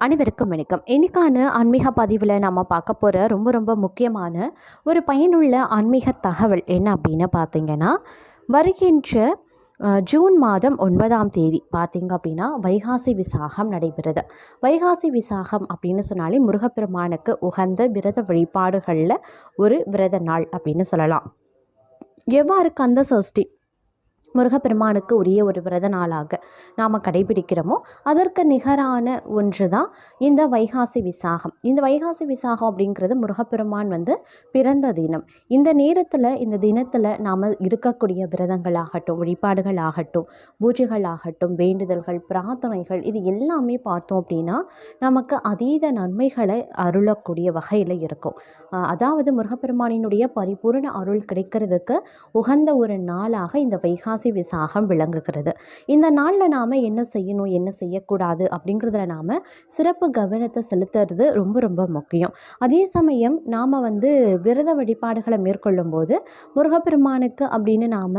அனைவருக்கும் வணக்கம். இன்னைக்கான ஆன்மீக பதிவில் நம்ம பார்க்க போகிற ரொம்ப ரொம்ப முக்கியமான ஒரு பயனுள்ள ஆன்மீக தகவல் என்ன அப்படின்னு பார்த்தீங்கன்னா வருகின்ற ஜூன் மாதம் ஒன்பதாம் தேதி பார்த்தீங்க அப்படின்னா வைகாசி விசாகம் நடைபெறுது. வைகாசி விசாகம் அப்படின்னு சொன்னாலே முருகப்பெருமானுக்கு உகந்த விரத வழிபாடுகளில் ஒரு விரத நாள் அப்படின்னு சொல்லலாம். எவ்வாறு கந்த சஷ்டி முருகப்பெருமானுக்கு உரிய ஒரு விரத நாளாக நாம் கடைபிடிக்கிறோமோ அதற்கு நிகரான ஒன்று தான் இந்த வைகாசி விசாகம். இந்த வைகாசி விசாகம் அப்படிங்கிறது முருகப்பெருமான் வந்து பிறந்த தினம். இந்த நேரத்தில் இந்த தினத்தில் நாம் இருக்கக்கூடிய விரதங்களாகட்டும் வழிபாடுகள் ஆகட்டும் பூஜைகள் ஆகட்டும் வேண்டுதல்கள் பிரார்த்தனைகள் இது எல்லாமே பார்த்தோம் அப்படின்னா நமக்கு அதீத நன்மைகளை அருளக்கூடிய வகையில் இருக்கும். அதாவது முருகப்பெருமானினுடைய பரிபூரண அருள் கிடைக்கிறதுக்கு உகந்த ஒரு நாளாக இந்த வைகாசி விசாகம் விளங்குகிறது. இந்த நாளில் நாம் என்ன செய்யணும் என்ன செய்யக்கூடாது அப்படிங்கிறதுல நாம் சிறப்பு கவனத்தை செலுத்துறது ரொம்ப ரொம்ப முக்கியம். அதே சமயம் நாம் வந்து விரத வழிபாடுகளை மேற்கொள்ளும் போது முருகப்பெருமானுக்கு அப்படின்னு நாம்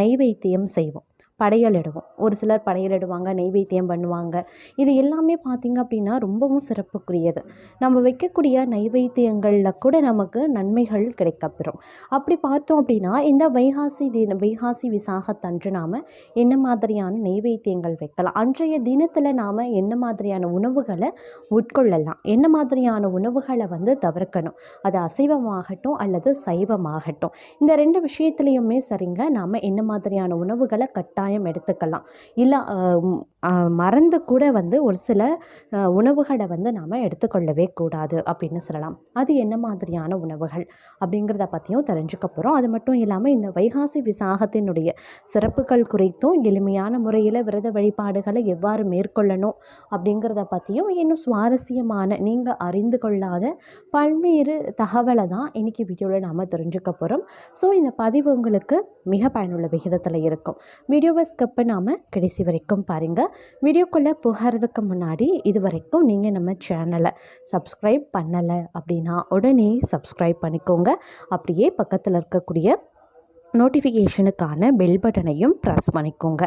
நைவேத்தியம் செய்வோம். படையலிடுவோம் ஒரு சிலர் படையலிடுவாங்க நைவேத்தியம் பண்ணுவாங்க. இது எல்லாமே பார்த்திங்க அப்படின்னா ரொம்பவும் சிறப்புக்குரியது. நம்ம வைக்கக்கூடிய நைவேத்தியங்களில் கூட நமக்கு நன்மைகள் கிடைக்கப்பெறும். அப்படி பார்த்தோம் அப்படின்னா இந்த வைகாசி தின வைகாசி விசாகத்தன்று நாம் என்ன மாதிரியான நைவேத்தியங்கள் வைக்கலாம்? அன்றைய தினத்தில் நாம் என்ன மாதிரியான உணவுகளை உட்கொள்ளலாம்? என்ன மாதிரியான உணவுகளை வந்து தவிர்க்கணும்? அது அசைவமாகட்டும் அல்லது சைவமாகட்டும். இந்த ரெண்டு விஷயத்துலையுமே சரிங்க நாம் என்ன மாதிரியான உணவுகளை கட்டாயம் எடுத்துக்கலாம். இல்லை மறந்து கூட வந்து ஒரு சில உணவுகளை வந்து நாம் எடுத்துக்கொள்ளவே கூடாது அப்படின்னு சொல்லலாம். அது என்ன மாதிரியான உணவுகள் அப்படிங்கிறத பற்றியும் தெரிஞ்சுக்க போகிறோம் அது மட்டும் இல்லாமல் இந்த வைகாசி விசாகத்தினுடைய சிறப்புகள் குறித்தும் எளிமையான முறையில் விரத வழிபாடுகளை எவ்வாறு மேற்கொள்ளணும் அப்படிங்கிறத பற்றியும் இன்னும் சுவாரஸ்யமான நீங்கள் அறிந்து கொள்ளாத பல்வேறு தகவலை தான் இன்றைக்கி வீடியோவில் நாம் தெரிஞ்சுக்க போகிறோம் ஸோ இந்த பதிவு உங்களுக்கு மிக பயனுள்ள விகிதத்தில் இருக்கும். வீடியோவை ஸ்கிப் நாம் கடைசி வரைக்கும் பாருங்கள் வீடியோக்குள்ளே போகிறதுக்கு முன்னாடி இது வரைக்கும் நீங்கள் நம்ம சேனலை சப்ஸ்கிரைப் பண்ணலை அப்படின்னா உடனே சப்ஸ்கிரைப் பண்ணிக்கோங்க. அப்படியே பக்கத்தில் இருக்கக்கூடிய நோட்டிஃபிகேஷனுக்கான பெல் பட்டனையும் ப்ரெஸ் பண்ணிக்கோங்க.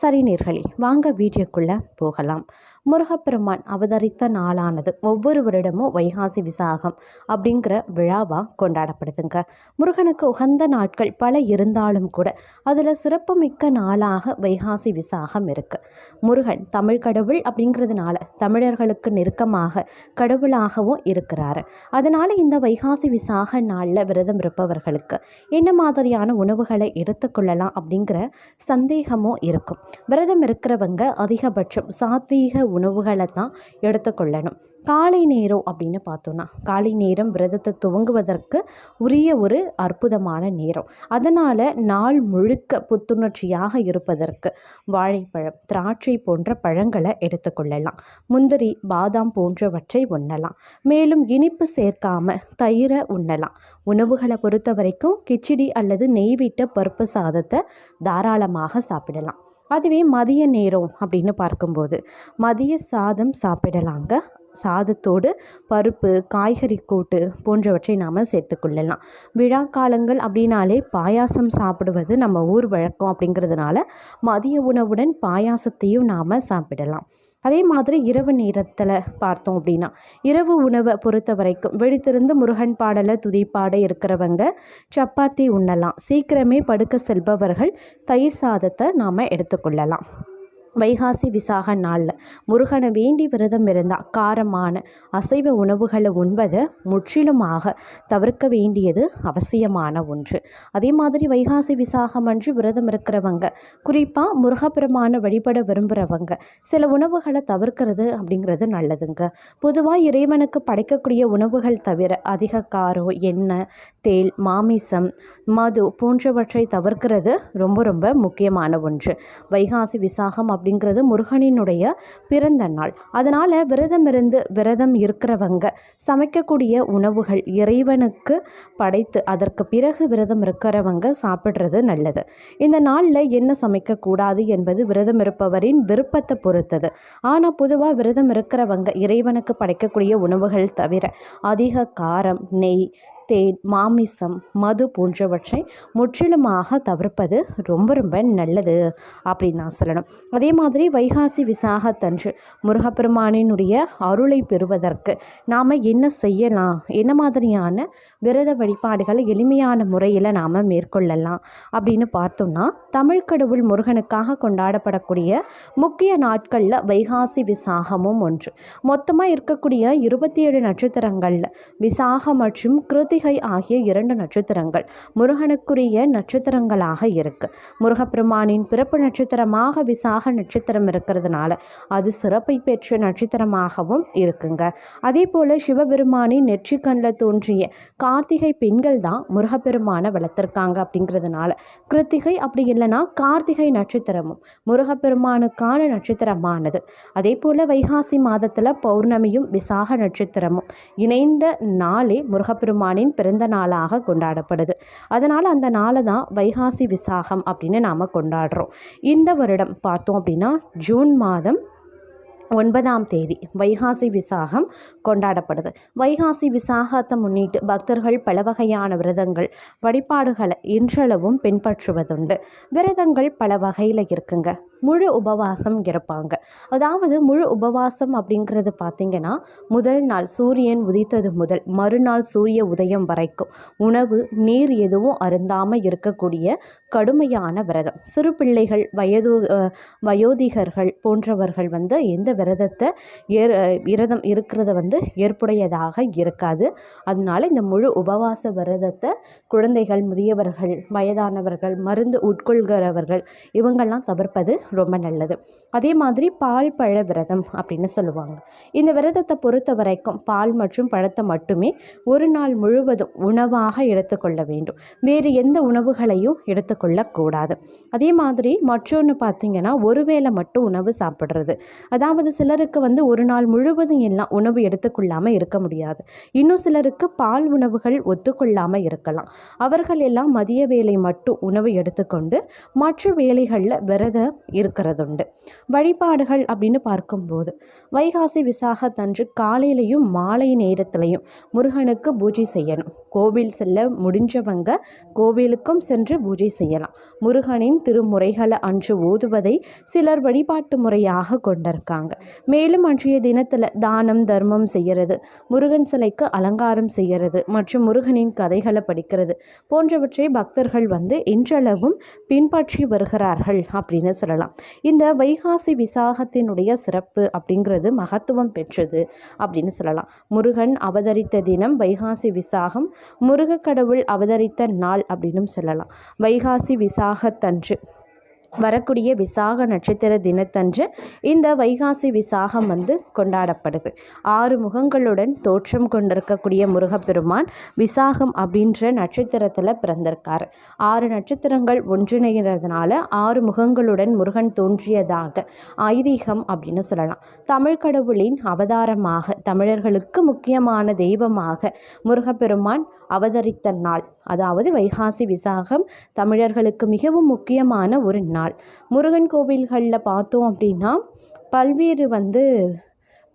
சரி நேர்களே வாங்க வீடியோக்குள்ளே போகலாம். முருகப்பெருமான் அவதரித்த நாளானது ஒவ்வொரு வருடமும் வைகாசி விசாகம் அப்படிங்கிற விழாவாக கொண்டாடப்படுதுங்க. முருகனுக்கு உகந்த நாட்கள் பல இருந்தாலும் கூட அதில் சிறப்புமிக்க நாளாக வைகாசி விசாகம் இருக்குது முருகன் தமிழ் கடவுள் அப்படிங்கிறதுனால தமிழர்களுக்கு நெருக்கமாக கடவுளாகவும் இருக்கிறாரு. அதனால் இந்த வைகாசி விசாக நாளில் விரதம் இருப்பவர்களுக்கு என்ன மாதிரியான உணவுகளை எடுத்துக்கொள்ளலாம் அப்படிங்கிற சந்தேகமும் இருக்கும். விரதம் இருக்கிறவங்க அதிகபட்சம் சாத்வீக உணவுகளை தான் எடுத்துக்கொள்ளணும் காலை நேரம் அப்படின்னு பார்த்தோன்னா காலை நேரம் விரதத்தை துவங்குவதற்கு உரிய ஒரு அற்புதமான நேரம். அதனால் நாள் முழுக்க புத்துணர்ச்சியாக இருப்பதற்கு வாழைப்பழம் திராட்சை போன்ற பழங்களை எடுத்துக்கொள்ளலாம் முந்திரி பாதாம் போன்றவற்றை உண்ணலாம். மேலும் இனிப்பு சேர்க்காம தயிரை உண்ணலாம். உணவுகளை பொறுத்த வரைக்கும் கிச்சடி அல்லது நெய்விட்ட பருப்பு சாதத்தை தாராளமாக சாப்பிடலாம். அதுவே மதிய நேரம் அப்படின்னு பார்க்கும்போது மதிய சாதம் சாப்பிடலாங்க. சாதத்தோடு பருப்பு காய்கறி கூட்டு போன்றவற்றை நாம் சேர்த்துக்கொள்ளலாம் விழா காலங்கள் அப்படின்னாலே பாயாசம் சாப்பிடுவது நம்ம ஊர் வழக்கம் அப்படிங்கிறதுனால மதிய உணவுடன் பாயாசத்தையும் நாம் சாப்பிடலாம். அதே மாதிரி இரவு நேரத்தில் பார்த்தோம் அப்படின்னா இரவு உணவை பொறுத்த வரைக்கும் வெடித்திருந்து முருகன் பாடலை துதிப்பாட இருக்கிறவங்க சப்பாத்தி உண்ணலாம். சீக்கிரமே படுக்க செல்பவர்கள் தயிர் சாதத்தை நாம் எடுத்துக்கொள்ளலாம் வைகாசி விசாக நாளில் முருகனை வேண்டி விரதம் இருந்தால் காரமான அசைவ உணவுகளை உண்பதை முற்றிலுமாக தவிர்க்க வேண்டியது அவசியமான ஒன்று. அதே மாதிரி வைகாசி விசாகம் அன்று விரதம் இருக்கிறவங்க குறிப்பாக முருகப்பெருமான வழிபட விரும்புகிறவங்க சில உணவுகளை தவிர்க்கிறது அப்படிங்கிறது நல்லதுங்க. பொதுவாக இறைவனுக்கு படைக்கக்கூடிய உணவுகள் தவிர அதிக காரம் எண்ணெய் தேல் மாமிசம் மது போன்றவற்றை தவிர்க்கிறது ரொம்ப ரொம்ப முக்கியமான ஒன்று. வைகாசி விசாகம் அப்படிங்கிறது முருகனினுடைய பிறந்த நாள். அதனால் விரதம் இருந்து விரதம் இருக்கிறவங்க சமைக்கக்கூடிய உணவுகள் இறைவனுக்கு படைத்து அதற்கு பிறகு விரதம் இருக்கிறவங்க சாப்பிட்றது நல்லது. இந்த நாளில் என்ன சமைக்கக்கூடாது என்பது விரதம் இருப்பவரின் விருப்பத்தை பொறுத்தது. ஆனால் பொதுவாக விரதம் இருக்கிறவங்க இறைவனுக்கு படைக்கக்கூடிய உணவுகள் தவிர அதிக காரம் நெய் தேன் மாமிசம் மது போன்றவற்றை முற்றிலுமாக தவிர்ப்பது ரொம்ப ரொம்ப நல்லது அப்படின்னு நான் சொல்லணும். அதே மாதிரி வைகாசி விசாகத்தன்று முருகப்பெருமானினுடைய அருளை பெறுவதற்கு நாம் என்ன செய்யலாம்? என்ன மாதிரியான விரத வழிபாடுகளை எளிமையான முறையில் நாம் மேற்கொள்ளலாம் அப்படின்னு பார்த்தோம்னா தமிழ் கடவுள் முருகனுக்காக கொண்டாடப்படக்கூடிய முக்கிய நாட்களில் வைகாசி விசாகமும் ஒன்று. மொத்தமாக இருக்கக்கூடிய இருபத்தி ஏழு நட்சத்திரங்களில் விசாகம் மற்றும் கிருத்திகை ஆகிய இரண்டு நட்சத்திரங்கள் முருகனுக்குரிய நட்சத்திரங்களாக இருக்கு. முருகப்பெருமானின் பிறப்பு நட்சத்திரமாக விசாக நட்சத்திரம் இருக்கிறதுனால அது சிறப்பை பெற்ற நட்சத்திரமாகவும் இருக்குங்க. அதே போல் சிவபெருமானின் நெற்றிக்கண்ணில் தோன்றிய கார்த்திகை பெண்கள் தான் முருகப்பெருமானை வளர்த்துருக்காங்க அப்படிங்கிறதுனால கிருத்திகை அப்படி இல்லைன்னா கார்த்திகை நட்சத்திரமும் முருகப்பெருமானுக்கான நட்சத்திரமானது. அதே போல் வைகாசி மாதத்தில் பௌர்ணமியும் விசாக நட்சத்திரமும் இணைந்த நாளே முருகப்பெருமானின் பிறந்த நாளாக கொண்டாடப்படுது. அதனால் அந்த நாளை தான் வைகாசி விசாகம் அப்படின்னு நாம் கொண்டாடுறோம். இந்த வருடம் பார்த்தோம் அப்படின்னா ஜூன் மாதம் ஒன்பதாம் தேதி வைகாசி விசாகம் கொண்டாடப்படுது. வைகாசி விசாகத்தை முன்னிட்டு பக்தர்கள் பல வகையான விரதங்கள் வழிபாடுகளை இன்றளவும் பின்பற்றுவதுண்டு. விரதங்கள் பல வகையில் இருக்குங்க. முழு உபவாசம் இருப்பாங்க. அதாவது முழு உபவாசம் அப்படிங்கிறது பார்த்திங்கன்னா முதல் நாள் சூரியன் உதித்தது முதல் மறுநாள் சூரிய உதயம் வரைக்கும் உணவு நீர் எதுவும் அருந்தாமல் இருக்கக்கூடிய கடுமையான விரதம். சிறு பிள்ளைகள் வயது வயோதிகர்கள் போன்றவர்கள் வந்து எந்த விரதத்தை ஏற் விரதம் இருக்கிறத வந்து ஏற்புடையதாக இருக்காது. அதனால இந்த முழு உபவாச விரதத்தை குழந்தைகள் முதியவர்கள் வயதானவர்கள் மருந்து உட்கொள்கிறவர்கள் இவங்கெல்லாம் தவிர்ப்பது ரொம்ப நல்லது. அதே மாதிரி பால் பழ விரதம் அப்படின்னு சொல்லுவாங்க. இந்த விரதத்தை பொறுத்த வரைக்கும் பால் மற்றும் பழத்தை மட்டுமே ஒரு நாள் முழுவதும் உணவாக எடுத்துக்கொள்ள வேண்டும். வேறு எந்த உணவுகளையும் எடுத்துக்கொள்ளக்கூடாது. அதே மாதிரி மற்றொன்று பார்த்திங்கன்னா ஒருவேளை மட்டும் உணவு சாப்பிட்றது. அதாவது சிலருக்கு வந்து ஒரு நாள் முழுவதும் எல்லாம் உணவு எடுத்துக்கொள்ளாமல் இருக்க முடியாது. இன்னும் சிலருக்கு பால் உணவுகள் ஒத்துக்கொள்ளாமல் இருக்கலாம். அவர்கள் எல்லாம் மதிய வேலை மட்டும் உணவு எடுத்துக்கொண்டு மற்ற வேலைகளில் விரதம் இருக்கிறதுண்டு. வழிபாடுகள் அப்படின்னு பார்க்கும்போது வைகாசி விசாகத்தன்று காலையிலையும் மாலை நேரத்திலையும் முருகனுக்கு பூஜை செய்யணும். கோவில் செல்ல முடிஞ்சவங்க கோவிலுக்கும் சென்று பூஜை செய்யலாம். முருகனின் திருமுறைகளை அன்று ஓதுவதை சிலர் வழிபாட்டு முறையாக கொண்டிருக்காங்க. மேலும் அன்றைய தினத்தில் தானம் தர்மம் செய்கிறது முருகன் சிலைக்கு அலங்காரம் செய்கிறது மற்றும் முருகனின் கதைகளை படிக்கிறது போன்றவற்றை பக்தர்கள் வந்து இன்றளவும் பின்பற்றி வருகிறார்கள் அப்படின்னு சொல்லலாம். இந்த வைகாசி விசாகத்தினுடைய சிறப்பு அப்படிங்கிறது மகத்துவம் பெற்றது அப்படின்னு சொல்லலாம். முருகன் அவதரித்த தினம் வைகாசி விசாகம் முருகக்கடவுள் அவதரித்த நாள் அப்படின்னு சொல்லலாம். வைகாசி விசாகத்தன்று வரக்கூடிய விசாக நட்சத்திர தினத்தன்று இந்த வைகாசி விசாகம் வந்து கொண்டாடப்படுது. ஆறு முகங்களுடன் தோற்றம் கொண்டிருக்கக்கூடிய முருகப்பெருமான் விசாகம் அப்படின்ற நட்சத்திரத்தில் பிறந்திருக்கார். ஆறு நட்சத்திரங்கள் ஒன்றிணைகிறதுனால ஆறு முகங்களுடன் முருகன் தோன்றியதாக ஐதீகம் அப்படின்னு சொல்லலாம். தமிழ் கடவுளின் அவதாரமாக தமிழர்களுக்கு முக்கியமான தெய்வமாக முருகப்பெருமான் அவதரித்த நாள். அதாவது வைகாசி விசாகம் தமிழர்களுக்கு மிகவும் முக்கியமான ஒரு நாள். முருகன் கோவில்களில் பார்த்தோம் அப்படின்னா பல்வேறு வந்து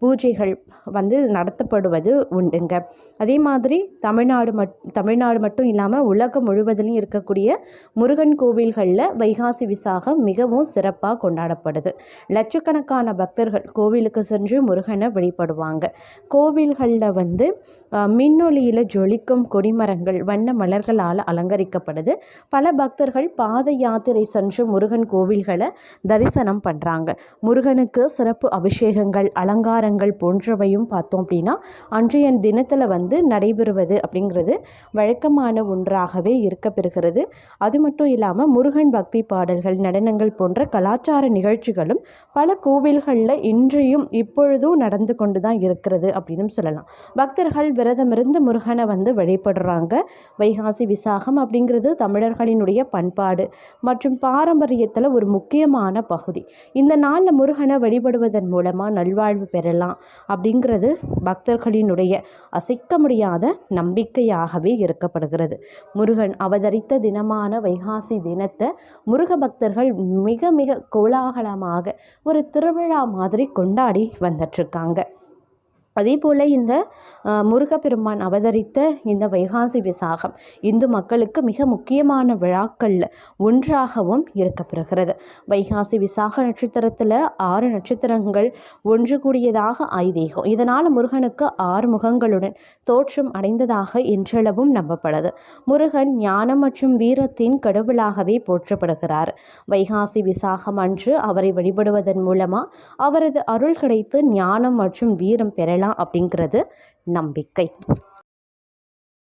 பூஜைகள் வந்து நடத்தப்படுவது உண்டுங்க. அதே மாதிரி தமிழ்நாடு மட் தமிழ்நாடு மட்டும் இல்லாமல் உலகம் முழுவதிலும் இருக்கக்கூடிய முருகன் கோவில்களில் வைகாசி விசாகம் மிகவும் சிறப்பாக கொண்டாடப்படுது. லட்சக்கணக்கான பக்தர்கள் கோவிலுக்கு சென்று முருகனை வழிபடுவாங்க. கோவில்களில் வந்து மின்னொலியில் ஜொலிக்கும் கொடிமரங்கள் வண்ண மலர்களால் அலங்கரிக்கப்படுது. பல பக்தர்கள் பாத யாத்திரை சென்று முருகன் கோவில்களை தரிசனம் பண்ணுறாங்க முருகனுக்கு சிறப்பு அபிஷேகங்கள் அலங்காரங்கள் போன்றவையும் பார்த்தோம் அப்படின்னா அன்றைய தினத்தில் வந்து நடைபெறுவது அப்படிங்கிறது வழக்கமான ஒன்றாகவே இருக்க பெறுகிறது அது மட்டும் இல்லாமல் முருகன் பக்தி பாடல்கள் நடனங்கள் போன்ற கலாச்சார நிகழ்ச்சிகளும் பல கோவில்களில் இன்றையும் இப்பொழுதும் நடந்து கொண்டு தான் இருக்கிறது அப்படின்னு சொல்லலாம். பக்தர்கள் விரதமிருந்து முருகனை வந்து வழிபடுறாங்க. வைகாசி விசாகம் அப்படிங்கிறது தமிழர்களினுடைய பண்பாடு மற்றும் பாரம்பரியத்தில் ஒரு முக்கியமான பகுதி. இந்த நாளில் முருகனை வழிபடுவதன் மூலமாக நல்வாழ்வு பெறலாம். அப்படிங்கிறது பக்தர்களினுடைய அசைக்க முடியாத நம்பிக்கையாகவே இருக்கப்படுகிறது முருகன் அவதரித்த தினமான வைகாசி தினத்தை முருக பக்தர்கள் மிக மிக கோலாகலமாக ஒரு திருவிழா மாதிரி கொண்டாடி வந்துட்டுருக்காங்க. அதே போல் இந்த முருகப்பெருமான் அவதரித்த இந்த வைகாசி விசாகம் இந்து மக்களுக்கு மிக முக்கியமான விழாக்களில் ஒன்றாகவும் இருக்கப்படுகிறது வைகாசி விசாக நட்சத்திரத்தில் ஆறு நட்சத்திரங்கள் ஒன்று கூடியதாக ஐதீகம். இதனால் முருகனுக்கு ஆறு முகங்களுடன் தோற்றம் அடைந்ததாக இன்றளவும் நம்பப்படுது. முருகன் ஞானம் மற்றும் வீரத்தின் கடவுளாகவே போற்றப்படுகிறார். வைகாசி விசாகம் அன்று அவரை வழிபடுவதன் மூலமாக அவரது அருள் கிடைத்து ஞானம் மற்றும் வீரம் பெறலாம் அப்படிங்கிறது நம்பிக்கை.